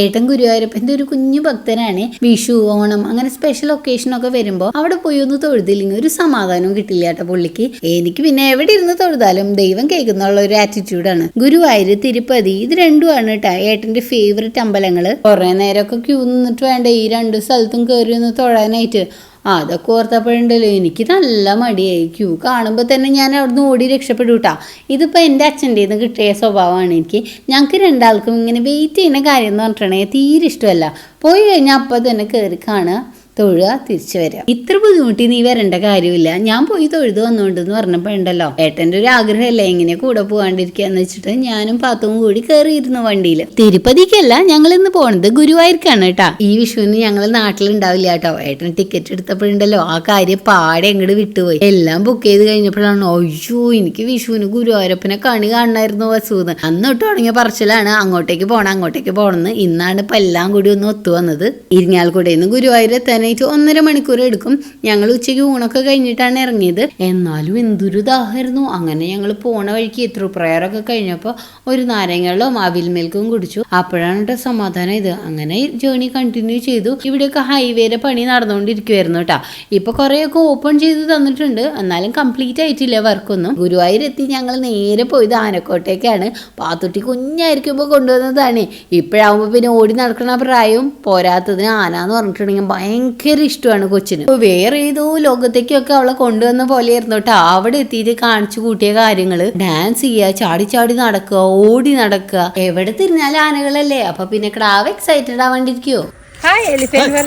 ഏട്ടൻ ഗുരുവായൂരപ്പന്റെ ഒരു കുഞ്ഞു ഭക്തനാണ്. വിഷു ഓണം അങ്ങനെ സ്പെഷ്യൽ ഒക്കേഷൻ ഒക്കെ വരുമ്പോ അവിടെ പോയി ഒന്ന് തൊഴുതില്ലെങ്കിൽ ഒരു സമാധാനവും കിട്ടില്ല കേട്ടോ പുള്ളിക്ക്. എനിക്ക് പിന്നെ എവിടെ ഇരുന്ന് തൊഴുതാലും ദൈവം കേൾക്കുന്നുള്ള ഒരു ആറ്റിറ്റ്യൂഡാണ് ഗുരുവായൂര് തിരുപ്പതി ഇത് രണ്ടുമാണ് കേട്ടോ ഏട്ടന്റെ ഫേവററ്റ് അമ്പലങ്ങൾ കുറേ നേരമൊക്കെ ക്യൂ നിന്നിട്ട് വേണ്ട ഈ രണ്ട് സ്ഥലത്തും കയറി ഒന്ന് തൊഴാനായിട്ട്. അതൊക്കെ ഓർത്തപ്പോഴുണ്ടല്ലോ. എനിക്ക് നല്ല മടിയായി ക്യൂ കാണുമ്പോൾ തന്നെ ഞാൻ അവിടുന്ന് ഓടി രക്ഷപ്പെടും കേട്ടോ ഇതിപ്പോൾ എന്റെ അച്ഛന്റെ നിന്ന് കിട്ടിയ സ്വഭാവമാണ് എനിക്ക്. ഞങ്ങൾക്ക് രണ്ടാൾക്കും ഇങ്ങനെ വെയിറ്റ് ചെയ്യുന്ന കാര്യം എന്ന് പറഞ്ഞിട്ടുണ്ടെങ്കിൽ തീരെ ഇഷ്ടമല്ല. പോയി കഴിഞ്ഞാൽ അപ്പോൾ തന്നെ കയറി കാണുക. തൊഴുക തിരിച്ചു വരിക. ഇത്ര ബുദ്ധിമുട്ടി നീ വരേണ്ട കാര്യമില്ല. ഞാൻ പോയി തൊഴുത് വന്നോണ്ടെന്ന് പറഞ്ഞപ്പോൾ ഉണ്ടല്ലോ. ഏട്ടന്റെ ഒരു ആഗ്രഹമല്ലേ എങ്ങനെ കൂടെ പോകാണ്ടിരിക്കാന്ന് വെച്ചിട്ട് ഞാനും പാത്തും കൂടി കയറിയിരുന്നു വണ്ടിയിൽ തിരുപ്പതിക്കല്ല ഞങ്ങൾ ഇന്ന് പോണത് ഗുരുവായൂർക്കാണ് കേട്ടാ. ഈ വിഷുവിന് ഞങ്ങൾ നാട്ടിലുണ്ടാവില്ല കേട്ടോ. ഏട്ടൻ ടിക്കറ്റ് എടുത്തപ്പോഴുണ്ടല്ലോ. ആ കാര്യം പാടെ അങ്ങോട്ട് വിട്ടുപോയി. എല്ലാം ബുക്ക് ചെയ്ത് കഴിഞ്ഞപ്പോഴാണ് അയ്യോ എനിക്ക് വിഷുവിന് ഗുരുവായൂരപ്പനെ കണി കാണണമായിരുന്നു വസൂന്ന്. അന്നോട്ട് തുടങ്ങിയ പറച്ചിലാണ് അങ്ങോട്ടേക്ക് പോണം അങ്ങോട്ടേക്ക് പോണെന്ന് ഇന്നാണ് ഇപ്പൊ എല്ലാം കൂടി ഒന്ന് ഒത്തു വന്നത്. ഇരിങ്ങാൽക്കുടയിൽ നിന്ന് ഗുരുവായൂർ എത്താനായിട്ട് ഒന്നര മണിക്കൂർ എടുക്കും. ഞങ്ങൾ ഉച്ചയ്ക്ക് ഊണൊക്കെ കഴിഞ്ഞിട്ടാണ് ഇറങ്ങിയത്. എന്നാലും എന്തൊരു ദാഹമായിരുന്നു. അങ്ങനെ ഞങ്ങൾ പോണ വഴിക്ക് എത്ര പ്രയറൊക്കെ കഴിഞ്ഞപ്പോൾ ഒരു നാരങ്ങളും അവിൽ മിൽക്കും കുടിച്ചു. അപ്പോഴാണ് കേട്ടോ സമാധാനം ഇത്. അങ്ങനെ ജേണി കണ്ടിന്യൂ ചെയ്തു. ഇവിടെയൊക്കെ ഹൈവേയുടെ പണി നടന്നുകൊണ്ടിരിക്കുവായിരുന്നു കേട്ടോ. ഇപ്പൊ കുറേയൊക്കെ ഓപ്പൺ ചെയ്ത് തന്നിട്ടുണ്ട്. എന്നാലും കംപ്ലീറ്റ് ആയിട്ടില്ല വർക്കൊന്നും. ഗുരുവായൂർ എത്തി ഞങ്ങൾ നേരെ പോയത് ആനക്കോട്ടേക്കാണ്. പാത്തുട്ടി കുഞ്ഞായിരിക്കുമ്പോൾ കൊണ്ടുവന്നതാണ്. ഇപ്പോഴാകുമ്പോൾ പിന്നെ ഓടി നടക്കണ പ്രായവും പോരാത്തതിന് ആന എന്ന് പറഞ്ഞിട്ടുണ്ടെങ്കിൽ ഭയങ്കര ഇഷ്ടമാണ് കൊച്ചിന് അപ്പൊ വേറെ ഏതോ ലോകത്തേക്കൊക്കെ അവളെ കൊണ്ടുവന്ന പോലെയായിരുന്നു കേട്ടോ അവിടെ എത്തിയിട്ട് കാണിച്ചു കൂട്ടിയ കാര്യങ്ങൾ ഡാൻസ് ചെയ്യുക ചാടി ചാടി നടക്കുക ഓടി നടക്കുക എവിടെ തിരിഞ്ഞാലും ആനകളല്ലേ അപ്പൊ പിന്നെ ക്രാവ് എക്സൈറ്റഡ് ആവാണ്ടിരിക്കോ ഹായ് എലിഫന്റ്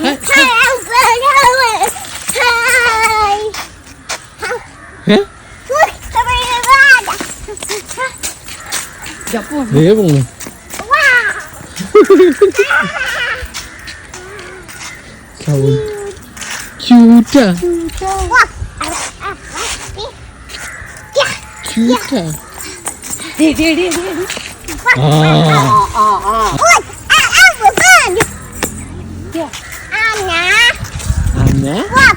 പറഞ്ഞു വേഗം ക്യൂട്ടാ ക്യൂട്ടാ ആ അന്ന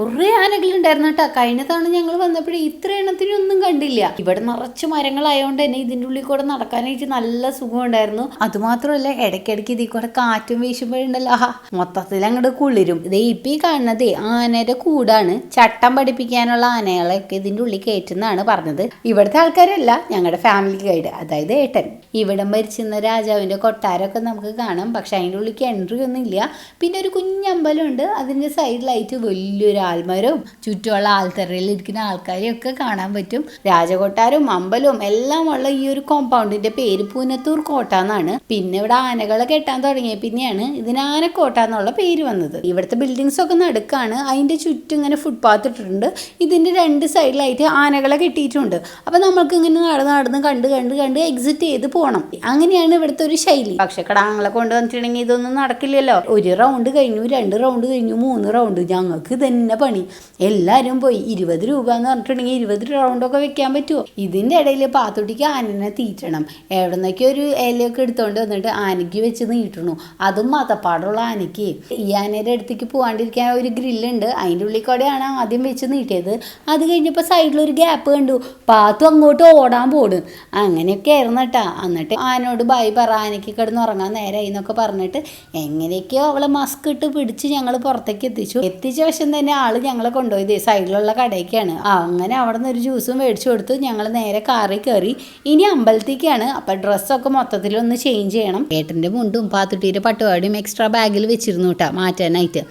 കുറേ ആനകളുണ്ടായിരുന്നു കേട്ടോ. കഴിഞ്ഞ തവണ ഞങ്ങൾ വന്നപ്പോഴേ ഇത്ര എണ്ണത്തിനൊന്നും കണ്ടില്ല. ഇവിടെ നിറച്ച് മരങ്ങളായതുകൊണ്ട് തന്നെ ഇതിന്റെ ഉള്ളിൽ കൂടെ നടക്കാനായിട്ട് നല്ല സുഖമുണ്ടായിരുന്നു. അതുമാത്രമല്ല ഇടയ്ക്കിടയ്ക്ക് ഇതിൽ കൂടെ കാറ്റും വീശുമ്പോഴുണ്ടല്ലോ ആഹാ മൊത്തത്തിൽ അങ്ങോട്ട് കുളിരും. ഇതേ ഇപ്പം ഈ കാണുന്നത് ആനയുടെ കൂടാണ്. ചട്ടം പഠിപ്പിക്കാനുള്ള ആനകളൊക്കെ ഇതിന്റെ ഉള്ളിൽ കയറ്റുന്നതാണ് പറഞ്ഞത്. ഇവിടുത്തെ ആൾക്കാരല്ല ഞങ്ങളുടെ ഫാമിലി ഗൈഡ് അതായത് ഏട്ടൻ. ഇവിടെ ഭരിച്ചിരുന്ന രാജാവിന്റെ കൊട്ടാരമൊക്കെ നമുക്ക് കാണാം. പക്ഷെ അതിന്റെ ഉള്ളിലേക്ക് എൻട്രി ഒന്നും ഇല്ല പിന്നെ ഒരു കുഞ്ഞമ്പലമുണ്ട്. അതിന്റെ സൈഡിലായിട്ട് വലിയൊരു ആൽമരവും ചുറ്റുമുള്ള ആൽത്തറയിൽ ഇരിക്കുന്ന ആൾക്കാരെയും ഒക്കെ കാണാൻ പറ്റും. രാജകൊട്ടാരവും അമ്പലവും എല്ലാം ഉള്ള ഈ ഒരു കോമ്പൗണ്ടിന്റെ പേര് പൂനത്തൂർ കോട്ട എന്നാണ്. പിന്നെ ഇവിടെ ആനകളെ കെട്ടാൻ തുടങ്ങിയ പിന്നെയാണ് ഇതിന് ആനക്കോട്ട എന്നുള്ള പേര് വന്നത്. ഇവിടുത്തെ ബിൽഡിങ്സ് ഒക്കെ നടുക്കാണ് അതിന്റെ ചുറ്റും ഇങ്ങനെ ഫുട്പാത്ത് ഇട്ടിട്ടുണ്ട്. ഇതിന്റെ രണ്ട് സൈഡിലായിട്ട് ആനകളെ കെട്ടിയിട്ടുണ്ട്. അപ്പൊ നമ്മൾക്ക് ഇങ്ങനെ നടന്ന് നടന്ന് കണ്ട് കണ്ട് കണ്ട് എക്സിറ്റ് ചെയ്ത് പോകണം അങ്ങനെയാണ് ഇവിടുത്തെ ഒരു ശൈലി. പക്ഷെ കടാങ്ങളെ കൊണ്ടുവന്നിട്ടുണ്ടെങ്കിൽ ഇതൊന്നും നടക്കില്ലല്ലോ. ഒരു റൗണ്ട് കഴിഞ്ഞു രണ്ട് റൗണ്ട് കഴിഞ്ഞു മൂന്ന് റൗണ്ട് ഞങ്ങൾക്ക് തന്നെ പണി. എല്ലാവരും പോയി. ഇരുപത് രൂപ എന്ന് പറഞ്ഞിട്ടുണ്ടെങ്കിൽ ഇരുപത് റൗണ്ടൊക്കെ വെക്കാൻ പറ്റുമോ ഇതിന്റെ ഇടയിൽ പാത്തുട്ടിക്ക് ആനനെ തീറ്റണം. എവിടെ നിന്നൊക്കെ ഒരു ഇലയൊക്കെ എടുത്തുകൊണ്ട് വന്നിട്ട് ആനയ്ക്ക് വെച്ച് നീട്ടണു. അതും മതപ്പാടുള്ള ആനയ്ക്ക്. ഈ ആനയുടെ അടുത്തേക്ക് പോകാണ്ടിരിക്കാൻ ഒരു ഗ്രില്ലുണ്ട്. അതിന്റെ ഉള്ളിൽ കൂടെയാണ് ആദ്യം വെച്ച് നീട്ടിയത്. അത് കഴിഞ്ഞപ്പോൾ സൈഡിലൊരു ഗ്യാപ്പ് കണ്ടു. പാത്തു അങ്ങോട്ട് ഓടാൻ പോടും അങ്ങനെയൊക്കെ ആയിരുന്നു എന്നിട്ട് ആനോട് ബായ് പറ. ആനയ്ക്ക് കിടന്ന് ഉറങ്ങാൻ നേരമായി എന്നൊക്കെ പറഞ്ഞിട്ട് എങ്ങനെയൊക്കെയോ അവളെ മാസ്ക് ഇട്ട് പിടിച്ച് ഞങ്ങൾ പുറത്തേക്ക് എത്തിച്ചു. എത്തിച്ച വശം തന്നെ ആൾ ഞങ്ങളെ കൊണ്ടുപോയത് സൈഡിലുള്ള കടയ്ക്കാണ്. അങ്ങനെ അവിടെ നിന്ന് ഒരു ജ്യൂസും മേടിച്ചു കൊടുത്ത് ഞങ്ങൾ നേരെ കാറിൽ കയറി. ഇനി അമ്പലത്തേക്കാണ് അപ്പം ഡ്രസ്സൊക്കെ മൊത്തത്തിലൊന്ന് ചേഞ്ച് ചെയ്യണം. ഏട്ടന്റെ മുണ്ടും പാത്തുട്ടീന്റെ പട്ടുപാടിയും എക്സ്ട്രാ ബാഗിൽ വെച്ചിരുന്നു കേട്ടോ മാറ്റാനായിട്ട്.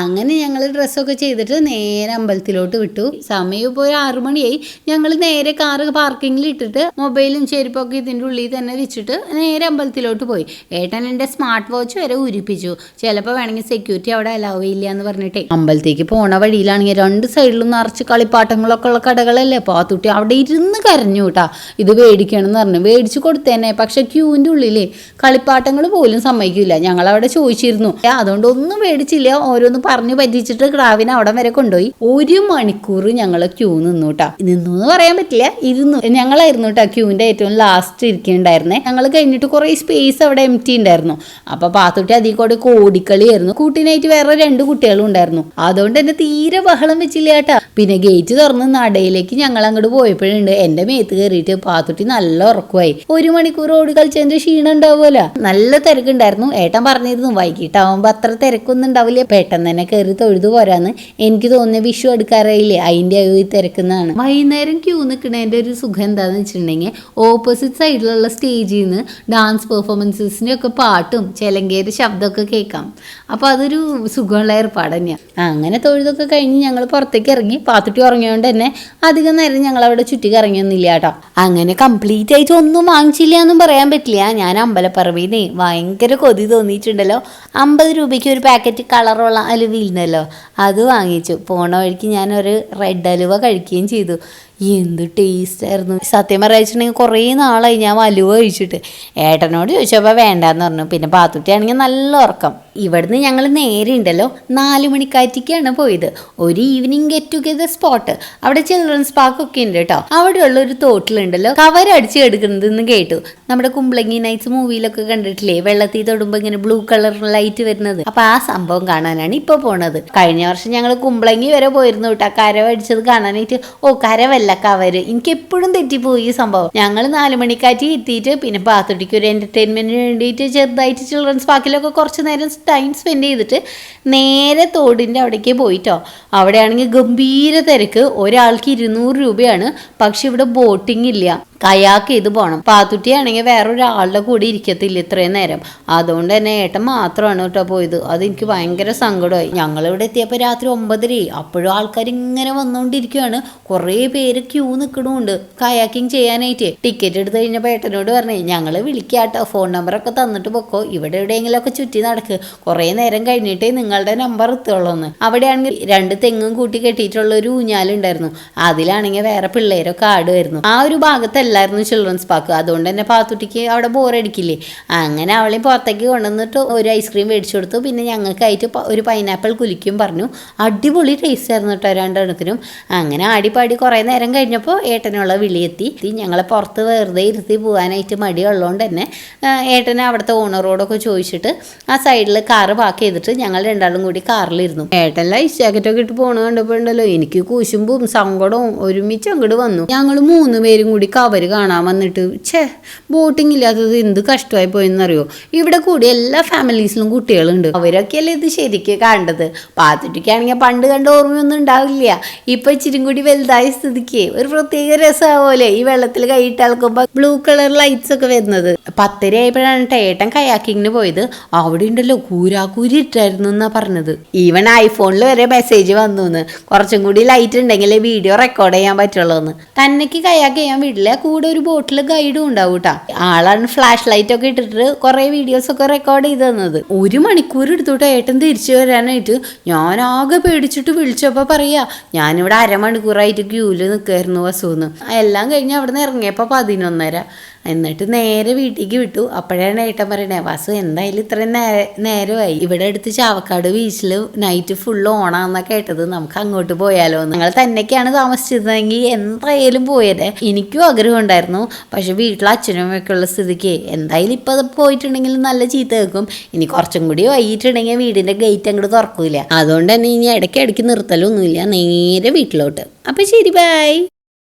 അങ്ങനെ ഞങ്ങൾ ഡ്രസ്സൊക്കെ ചെയ്തിട്ട് നേരെ അമ്പലത്തിലോട്ട് വിട്ടു. സമയം ഇപ്പോൾ ഒരു മണിയായി. ഞങ്ങൾ നേരെ കാറ് പാർക്കിങ്ങിൽ ഇട്ടിട്ട് മൊബൈലും ചെരുപ്പൊക്കെ ഇതിന്റെ ഉള്ളിൽ തന്നെ വെച്ചിട്ട് നേരെ അമ്പലത്തിലോട്ട് പോയി. ഏട്ടൻ എന്റെ സ്മാർട്ട് വാച്ച് വരെ ഉരിപ്പിച്ചു ചിലപ്പോൾ വേണമെങ്കിൽ സെക്യൂരിറ്റി അവിടെ അലാവ് ഇല്ല എന്ന് പറഞ്ഞിട്ടേ അമ്പലത്തേക്ക് പോണ വഴിയിലാണെങ്കിൽ രണ്ട് സൈഡിലും നിറച്ച് കളിപ്പാട്ടങ്ങളൊക്കെ ഉള്ള കടകളല്ലേ? അപ്പോൾ പാത്തുട്ടി അവിടെ ഇരുന്ന് കരഞ്ഞു കേട്ടാ ഇത് മേടിക്കണം എന്ന് പറഞ്ഞു. മേടിച്ച് കൊടുത്തേനെ. പക്ഷെ ക്യൂവിന്റെ ഉള്ളിലേ കളിപ്പാട്ടങ്ങൾ പോലും സമ്മതിക്കില്ല ഞങ്ങൾ അവിടെ ചോദിച്ചിരുന്നു. അതുകൊണ്ട് ഒന്നും മേടിച്ചില്ല ഓരോന്ന് പറഞ്ഞു പറ്റിച്ചിട്ട് ക്രാവിനെ അവിടെ വരെ കൊണ്ടുപോയി. ഒരു മണിക്കൂർ ഞങ്ങൾ ക്യൂ നിന്നു കേട്ടാ നിന്നു എന്ന് പറയാൻ പറ്റില്ല. ഇരുന്നു. ഞങ്ങളായിരുന്നു കേട്ടോ ക്യൂവിന്റെ ഏറ്റവും ലാസ്റ്റ് ഇരിക്കുന്നുണ്ടായിരുന്നേ ഞങ്ങൾ കഴിഞ്ഞിട്ട് കുറേ സ്പേസ് അവിടെ എം ടി ഉണ്ടായിരുന്നു അപ്പോൾ പാത്തുട്ടി അതിൽ കൂടെ കോടിക്കളിയായിരുന്നു. കൂട്ടിനായിട്ട് വേറെ രണ്ട് കുട്ടികളും ഉണ്ടായിരുന്നു. അതുകൊണ്ട് തന്നെ തീരെ ബഹളം വെച്ചില്ല കേട്ടാ. പിന്നെ ഗേറ്റ് തുറന്ന് നടയിലേക്ക് ഞങ്ങൾ അങ്ങോട്ട് പോയപ്പോഴുണ്ട്. എന്റെ മേത്ത് കയറിയിട്ട് പാത്തുട്ടി നല്ല ഉറക്കമായി ഒരു മണിക്കൂർ ഓടി കളിച്ചതിന്റെ ക്ഷീണം ഉണ്ടാവുമല്ലോ. നല്ല തിരക്കുണ്ടായിരുന്നു. ഏട്ടൻ പറഞ്ഞിരുന്നു വൈകിട്ടാവുമ്പോൾ അത്ര തിരക്കൊന്നും ഉണ്ടാവില്ല. പെട്ടെന്ന് തന്നെ കയറി തൊഴുതു പോരാന്ന് എനിക്ക് തോന്നിയ വിഷു എടുക്കാറായില്ലേ അതിന്റെ ഈ തിരക്കുന്നതാണ് വൈകുന്നേരം ക്യൂ നിൽക്കുന്നതിന്റെ ഒരു സുഖം എന്താന്ന് വെച്ചിട്ടുണ്ടെങ്കിൽ ഓപ്പോസിറ്റ് സൈഡിലുള്ള സ്റ്റേജിൽ നിന്ന് ഡാൻസ് പെർഫോമൻസസിന്റെ ഒക്കെ പാട്ടും ചെലങ്കേര് ശബ്ദമൊക്കെ കേൾക്കാം. അപ്പോൾ അതൊരു സുഖമുള്ള ഏർപ്പാട് തന്നെയാണ് അങ്ങനെ തൊഴുതൊക്കെ കഴിഞ്ഞ് ഞങ്ങൾ പുറത്തേക്ക് ഇറങ്ങി. പാത്തുട്ടി ഉറങ്ങിയോണ്ട് തന്നെ അധികം നേരം ഞങ്ങൾ അവിടെ ചുറ്റി കറങ്ങിയൊന്നുമില്ല കേട്ടോ. അങ്ങനെ കംപ്ലീറ്റ് ആയിട്ട് ഒന്നും വാങ്ങിച്ചില്ല എന്നും പറയാൻ പറ്റില്ല. ഞാൻ അമ്പലപ്പറമ്പിന്നേ ഭയങ്കര കൊതി തോന്നിയിട്ടുണ്ടല്ലോ. അമ്പത് രൂപയ്ക്ക് ഒരു പാക്കറ്റ് കളറുള്ള അലുവയിലുണ്ടല്ലോ അത് വാങ്ങിച്ചു. പോണ വഴിക്ക് ഞാൻ ഒരു റെഡ് അലുവ കഴിക്കുകയും ചെയ്തു. എന്ത് ടേസ്റ്റ് ആയിരുന്നു. സത്യം പറയാച്ചിട്ടുണ്ടെങ്കിൽ കുറേ നാളായി ഞാൻ വലുവ കഴിച്ചിട്ട്. ഏട്ടനോട് ചോദിച്ചപ്പോൾ വേണ്ടാന്ന് പറഞ്ഞു. പിന്നെ പാത്തുട്ടിയാണെങ്കിൽ നല്ല ഉറക്കം. ഇവിടുന്ന് ഞങ്ങൾ നേരെ ഉണ്ടല്ലോ. നാല് മണിക്കാറ്റിക്കാണ് പോയത്. ഒരു ഈവനിങ് ഗെറ്റ് ടുഗെദർ സ്പോട്ട് അവിടെ ചിൽഡ്രൻസ് പാർക്ക് ഒക്കെ ഉണ്ട് കേട്ടോ. അവിടെയുള്ള ഒരു തോട്ടിലുണ്ടല്ലോ. കവർ അടിച്ച് എടുക്കുന്നതെന്ന് കേട്ടു. നമ്മുടെ കുമ്പളങ്ങി നൈറ്റ്സ് മൂവിയിലൊക്കെ കണ്ടിട്ടില്ലേ? വെള്ളത്തിൽ തൊടുമ്പോൾ ഇങ്ങനെ ബ്ലൂ കളർ ലൈറ്റ് വരുന്നത്. അപ്പൊ ആ സംഭവം കാണാനാണ് ഇപ്പൊ പോണത്. കഴിഞ്ഞ വർഷം ഞങ്ങൾ കുമ്പളങ്ങി വരെ പോയിരുന്നു കേട്ടോ കര അടിച്ചത് കാണാനായിട്ട്. ഓ കരവല്ല കവര്. എനിക്ക് എപ്പോഴും തെറ്റിപ്പോയി ഈ സംഭവം. ഞങ്ങൾ നാല് മണിക്കാറ്റി എത്തിയിട്ട് പിന്നെ പാത്തുട്ടിക്ക് ഒരു എന്റർടൈൻമെന്റിന് വേണ്ടിയിട്ട് ചെറുതായിട്ട് ചിൽഡ്രൻസ് പാർക്കിലൊക്കെ കുറച്ച് നേരം ടൈം സ്പെൻഡ് ചെയ്തിട്ട് നേരെ തോടിന്റെ അവിടേക്ക് പോയിട്ടോ. അവിടെയാണെങ്കിൽ ഗംഭീര തിരക്ക്. ഒരാൾക്ക് ഇരുന്നൂറ് രൂപയാണ്. പക്ഷെ ഇവിടെ ബോട്ടിംഗ് ഇല്ല. കയാക്ക് ചെയ്ത് പോകണം പാത്തുട്ടിയാണെങ്കിൽ വേറൊരാളുടെ കൂടി ഇരിക്കത്തില്ല ഇത്രയും നേരം. അതുകൊണ്ട് തന്നെ ഏട്ടൻ മാത്രമാണ് കേട്ടോ പോയത്. അത് എനിക്ക് ഭയങ്കര സങ്കടമായി. ഞങ്ങളിവിടെ എത്തിയപ്പോൾ രാത്രി ഒമ്പതരയായി. അപ്പോഴും ആൾക്കാർ ഇങ്ങനെ വന്നുകൊണ്ടിരിക്കുകയാണ് കുറേ പേര് ക്യൂ നിൽക്കണമുണ്ട് കയാക്കിങ് ചെയ്യാനായിട്ട്. ടിക്കറ്റ് എടുത്ത് കഴിഞ്ഞപ്പോൾ ഏട്ടനോട് പറഞ്ഞേ ഞങ്ങൾ വിളിക്കാട്ടോ. ഫോൺ നമ്പറൊക്കെ തന്നിട്ട് പൊക്കോ. ഇവിടെ എവിടെയെങ്കിലുമൊക്കെ ചുറ്റി നടക്ക്. കുറേ നേരം കഴിഞ്ഞിട്ടേ നിങ്ങളുടെ നമ്പർ എത്തുള്ളൂ എന്ന് അവിടെയാണെങ്കിൽ രണ്ട് തെങ്ങും കൂട്ടി കെട്ടിയിട്ടുള്ള ഒരു ഊഞ്ഞാലുണ്ടായിരുന്നു. അതിലാണെങ്കിൽ വേറെ പിള്ളേരൊക്കെ ആടുമായിരുന്നു. ആ ഒരു ഭാഗത്തല്ലായിരുന്നു ചിൽഡ്രൻസ് പാർക്ക് അതുകൊണ്ട് തന്നെ പാത്തുട്ടിക്ക് അവിടെ ബോറടിക്കില്ലേ അങ്ങനെ അവളെയും പുറത്തേക്ക് കൊണ്ടുവന്നിട്ട് ഒരു ഐസ്ക്രീം മേടിച്ചു കൊടുത്തു. പിന്നെ ഞങ്ങൾക്കായിട്ട് ഒരു പൈനാപ്പിൾ കുലിക്കും പറഞ്ഞു. അടിപൊളി ടേസ്റ്റ് ആയിരുന്നു കേട്ടോ രണ്ടെണ്ണത്തിനും. അങ്ങനെ ആടിപ്പാടി കുറേ നേരം കഴിഞ്ഞപ്പോൾ ഏട്ടനുള്ള വിളിയെത്തി. ഞങ്ങളെ പുറത്ത് വെറുതെ ഇരുത്തി പോകാനായിട്ട് മടിയുള്ളതുകൊണ്ട് തന്നെ ഏട്ടനെ അവിടുത്തെ ഓണറോടൊക്കെ ചോദിച്ചിട്ട് ആ സൈഡിൽ കാറ് പാക്ക് ചെയ്തിട്ട് ഞങ്ങൾ രണ്ടാളും കൂടി കാറിലിരുന്നു ഏട്ടൻ ലൈഫ് ജാക്കറ്റൊക്കെ ഇട്ട് പോകണ കണ്ടപ്പോൾ ഉണ്ടല്ലോ. എനിക്ക് കുശുമ്പും സങ്കടവും ഒരുമിച്ച് അങ്ങോട്ട് വന്നു. ഞങ്ങൾ മൂന്ന് പേരും കൂടി കവര് കാണാൻ വന്നിട്ട് ഛേ ബോട്ടിംഗ് ഇല്ലാത്തത് എന്ത് കഷ്ടമായി പോയെന്നറിയോ? ഇവിടെ കൂടി എല്ലാ ഫാമിലീസിലും കുട്ടികളുണ്ട്. അവരൊക്കെയല്ലേ ഇത് ശരിക്കും കണ്ടത്? പാത്തുട്ടിക്കാണെങ്കിൽ പണ്ട് കണ്ട ഓർമ്മയൊന്നും ഉണ്ടാവില്ല. ഇപ്പൊ ഇച്ചിരി കൂടി വലുതായ സ്ഥിതിക്ക് ഒരു പ്രത്യേക രസമാവോലെ ഈ വെള്ളത്തിൽ കൈയിട്ട് അളക്കുമ്പോൾ ബ്ലൂ കളർ ലൈറ്റ്സ് ഒക്കെ വരുന്നത്. പത്തര ആയപ്പോഴാണ് ടേട്ടൻ കയാക്കിങ്ങിന് പോയത്. അവിടെ ഉണ്ടല്ലോ കൂരാക്കൂരി ഇട്ടായിരുന്നു എന്നാ പറഞ്ഞത്. ഈവൻ ഐഫോണിൽ വരെ മെസ്സേജ് വന്നു കുറച്ചും കൂടി ലൈറ്റ് ഉണ്ടെങ്കിലേ വീഡിയോ റെക്കോർഡ് ചെയ്യാൻ പറ്റുള്ളൂ എന്ന് കയാക്ക് ചെയ്യാൻ വീട്ടിലെ കൂടെ ഒരു ബോട്ടിൽ ഗൈഡും ഉണ്ടാവും കേട്ടോ ആളാണ് ഫ്ലാഷ് ലൈറ്റ് ഒക്കെ ഇട്ടിട്ട് കുറെ വീഡിയോസ് ഒക്കെ റെക്കോർഡ് ചെയ്ത് തന്നത്. ഒരു മണിക്കൂർ എടുത്തോട്ട് ഏട്ടൻ തിരിച്ചു വരാനായിട്ട്. ഞാൻ ആകെ പേടിച്ചിട്ട് വിളിച്ചപ്പോൾ പറയാ ഞാനിവിടെ അരമണിക്കൂറായിട്ട് ക്യൂൽ നിൽക്കായിരുന്നു വസുന്ന്. എല്ലാം കഴിഞ്ഞ് അവിടെ നിന്ന് ഇറങ്ങിയപ്പോൾ പതിനൊന്നര. എന്നിട്ട് നേരെ വീട്ടിലേക്ക് വിട്ടു. അപ്പോഴാണ് ഏട്ടൻ പറയണേ വാസു എന്തായാലും ഇത്രയും നേരെ നേരമായി. ഇവിടെ അടുത്ത് ചാവക്കാട് ബീച്ചിൽ നൈറ്റ് ഫുൾ ഓണാന്നാ കേട്ടത്. നമുക്ക് അങ്ങോട്ട് പോയാലോ നിങ്ങൾ തന്നെയൊക്കെയാണ് താമസിച്ചിരുന്നതെങ്കിൽ എന്തായാലും പോയത് എനിക്കും ആഗ്രഹം ഉണ്ടായിരുന്നു. പക്ഷെ വീട്ടിലെ അച്ഛനും ഒക്കെ ഉള്ള സ്ഥിതിക്ക് എന്തായാലും ഇപ്പം അത് പോയിട്ടുണ്ടെങ്കിൽ നല്ല ചീത്ത കേൾക്കും. ഇനി കുറച്ചും കൂടി വൈകിട്ടുണ്ടെങ്കിൽ വീടിന്റെ ഗേറ്റ് അങ്ങോട്ട് തുറക്കൂല. അതുകൊണ്ട് തന്നെ ഇനി ഇടയ്ക്ക് ഇടയ്ക്ക് നിർത്തലൊന്നുമില്ല. നേരെ വീട്ടിലോട്ട്. അപ്പം ശരി ബൈ